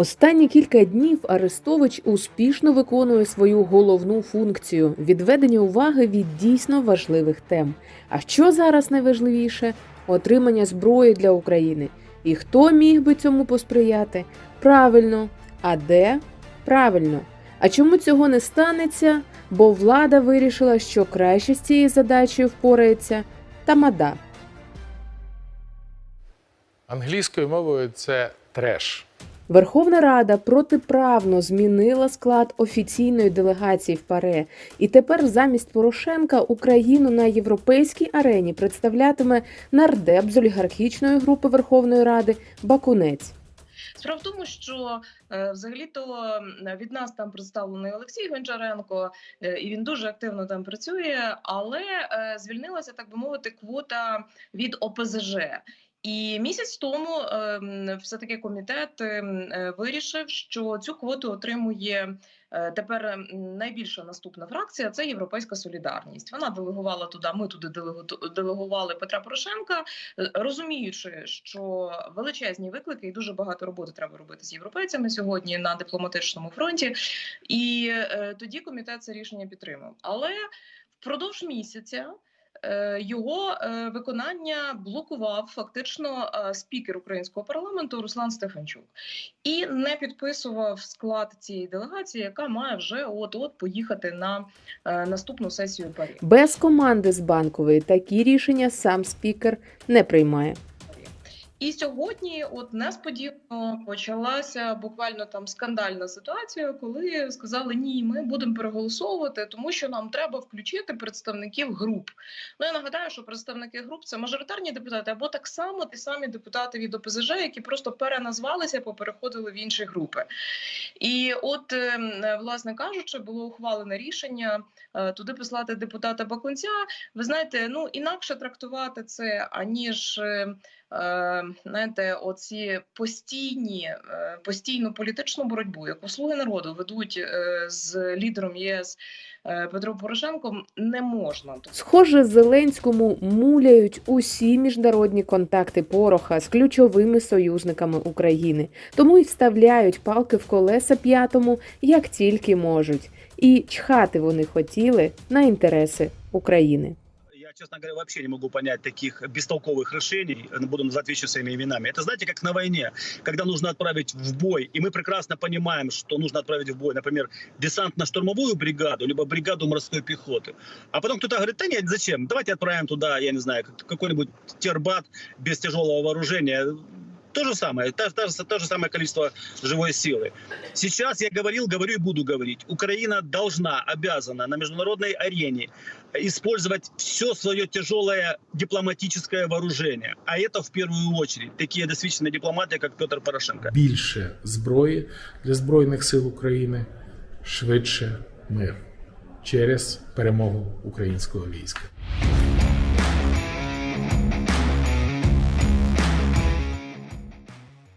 Останні кілька днів Арестович успішно виконує свою головну функцію відведення уваги від дійсно важливих тем. А що зараз найважливіше отримання зброї для України. І хто міг би цьому посприяти? Правильно, а де? Правильно. А чому цього не станеться? Бо влада вирішила, що краще з цією задачею впорається Тамада. Англійською мовою це треш. Верховна Рада протиправно змінила склад офіційної делегації в ПАРЕ, і тепер замість Порошенка Україну на європейській арені представлятиме нардеп з олігархічної групи Верховної Ради Бакунець. Справа в тому, що е, взагалі-то від нас там представлений Олексій Гончаренко, е, і він дуже активно там працює, але е, звільнилася, так би мовити, квота від ОПЗЖ. І місяць тому е, все-таки комітет е, м, е, вирішив, що цю квоту отримує е, тепер найбільша наступна фракція це Європейська Солідарність. Вона делегувала туди. Ми туди делегу- делегували Петра Порошенка, е, розуміючи, що величезні виклики і дуже багато роботи треба робити з європейцями сьогодні на дипломатичному фронті. І тоді комітет це рішення підтримав. Але впродовж місяця. Е, Його е, виконання блокував фактично е, спікер українського парламенту Руслан Стефанчук і не підписував склад цієї делегації, яка має вже от от поїхати на наступну сесію Парі. Без команди з банкової такі рішення сам спікер не приймає. І сьогодні, от несподівано, почалася буквально там скандальна ситуація, коли сказали: ні, ми будемо переголосовувати, тому що нам треба включити представників груп. Ну я нагадаю, що представники груп це мажоритарні депутати, або так само ті самі депутати від ОПЗЖ, які просто переназвалися, попереходили в інші групи. І от, ем, власне кажучи, було ухвалене рішення е, туди послати депутата Бакунця. Ви знаєте, ну інакше трактувати це аніж. Е, знаєте, оці постійні е, постійну політичну боротьбу, яку слуги народу ведуть е, з лідером ЄС Петром Порошенком, не можна. Схоже, Зеленському муляють усі міжнародні контакти Пороха з ключовими союзниками України, тому й вставляють палки в колеса п'ятому, як тільки можуть. І чхати вони хотіли на інтереси України. Честно говоря, вообще не могу понять таких бестолковых решений, буду называть вещи своими именами. Это, знаете, как на войне, когда нужно отправить в бой, и мы прекрасно понимаем, что нужно отправить в бой, например, десантно-штурмовую бригаду, либо бригаду морской пехоты. А потом кто-то говорит, да нет, зачем, давайте отправим туда, я не знаю, как- какой-нибудь тербат без тяжелого вооружения. То же самое, та, та, то же самое количество живой силы. Сейчас я говорил, говорю и буду говорить. Украина должна, обязана на международной арене использовать все свое тяжелое дипломатическое вооружение. А это в первую очередь такие досвідчені дипломати, как Петр Порошенко. Більше зброї для Збройних сил України, швидше мир через перемогу українського війська.